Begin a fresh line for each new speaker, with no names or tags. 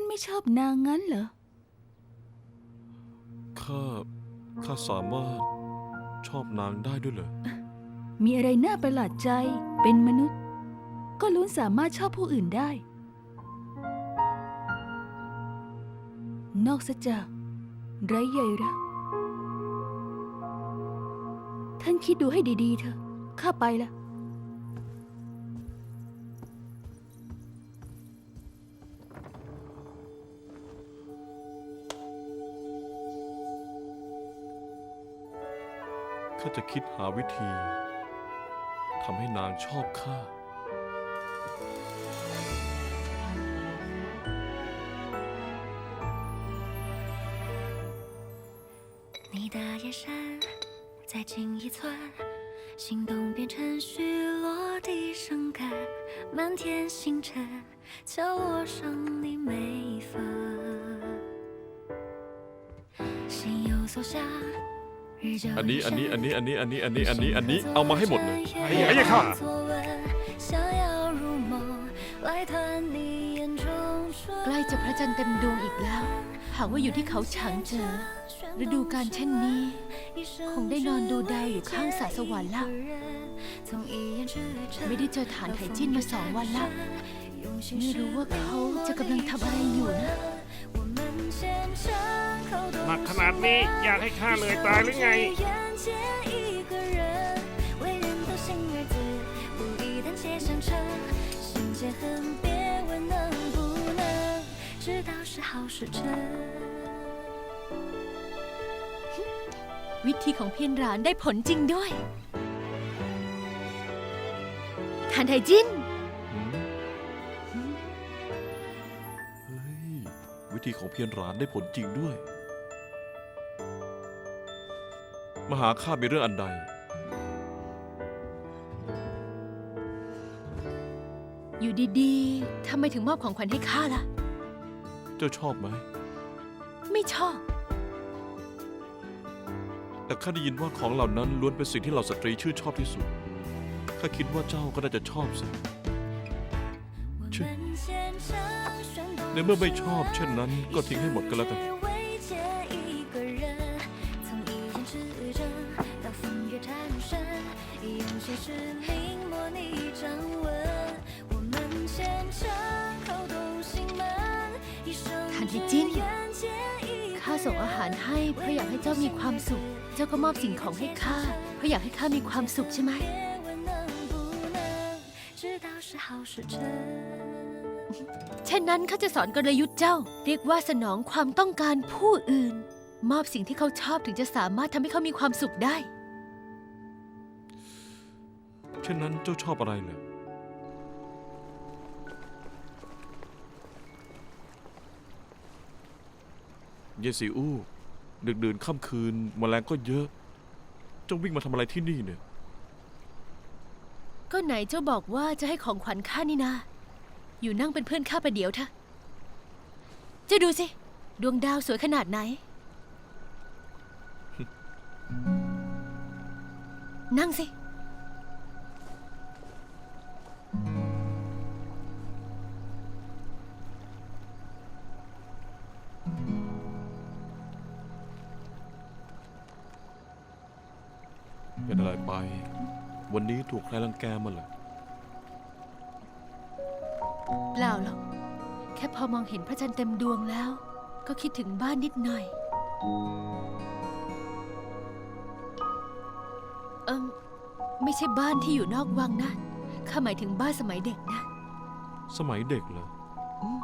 านไม่ชอบนางงั้นเหรอ
ข้า ข้าสามารถชอบนางได้ด้วยเหรอ
มีอะไรน่าประหลาดใจ เป็นมนุษย์ ก็ล้วนสามารถชอบผู้อื่นได้ นอกจากไร้ใยรัก ท่านคิดดูให้ดีๆเถอะ ข้าไปละ
ข้าจะคิดหาวิธีทำให้นางชอบข้า
你的眼神再近一寸，心动变成虚落地生根，满天星辰敲落上你每一分。心有所想，日久
อันนี้อันนี้อันนี้อันนี้อันนี้อันนี้อันนี้อันนี้เอามาให้หมดเลย
哎呀
ค่ะ
ใกล้จะพระจันทร์เต็มดวงอีกแล้ว หากว่าอยู่ที่เขาฉางเจอ ฤดูการเช่นนี้ คงได้นอนดูดาวอยู่ข้างสาสวรรค์ละไม่ได้เจอฐานไถจิ้นมาสองวันละไม่รู้ว่าเขาจะกำลังทำอะไรอยู่นะ
หนักขนาดนี้อยากให้ข้าเหนื่อยตายหรือไง
วิธีของเพียนรานได้ผลจริงด้วยคันไทจิน
ธีของเพียรหรานได้ผลจริงด้วยมาหาข้ามีเรื่องอันใด
อยู่ดีๆทำไมถึงมอบของขวัญให้ข้าล่ะ
เจ้าชอบไหม
ไม่ชอบ
แต่ข้าได้ยินว่าของเหล่านั้นล้วนเป็นสิ่งที่เราสตรีชื่นชอบที่สุด ข้าคิดว่าเจ้าก็น่าจะชอบสิ ในเมื่อไม่ชอบเช่นนั้นก็ทิ้งให้หมดก็แล้วกัน
ทันทีจิ้น ข้าส่งอาหารให้เพราะอยากให้เจ้ามีความสุข เจ้าก็มอบสิ่งของให้ข้าเพราะอยากให้ข้ามีความสุขใช่ไหม
知道是好时辰。
เช่นนั้นข้าจะสอนกลยุทธ์เจ้า เรียกว่าสนองความต้องการผู้อื่น มอบสิ่งที่เขาชอบถึงจะสามารถทำให้เขามีความสุขได้
เช่นนั้นเจ้าชอบอะไรเลยเยสีอู้ดึกดื่นค่ำคืนแมลงก็เยอะ เจ้าวิ่งมาทำอะไรที่นี่เนี่ย
ก็ไหนเจ้าบอกว่าจะให้ของขวัญข้านี่นา อยู่นั่งเป็นเพื่อนข้าไปเดี๋ยวเถอะเจ้าดูสิ ดวงดาวสวยขนาดไหน นั่งสิ
เป็นอะไรไป วันนี้ถูกใครรังแกมาเหรอ
ล่าหรอก แค่พอมองเห็นพระจันทร์เต็มดวงแล้ว ก็คิดถึงบ้านนิดหน่อย เอิมไม่ใช่บ้านที่อยู่นอกวังนะ ข้าหมายถึงบ้านสมัยเด็กนะ
สมัยเด็กเหรอ
อืม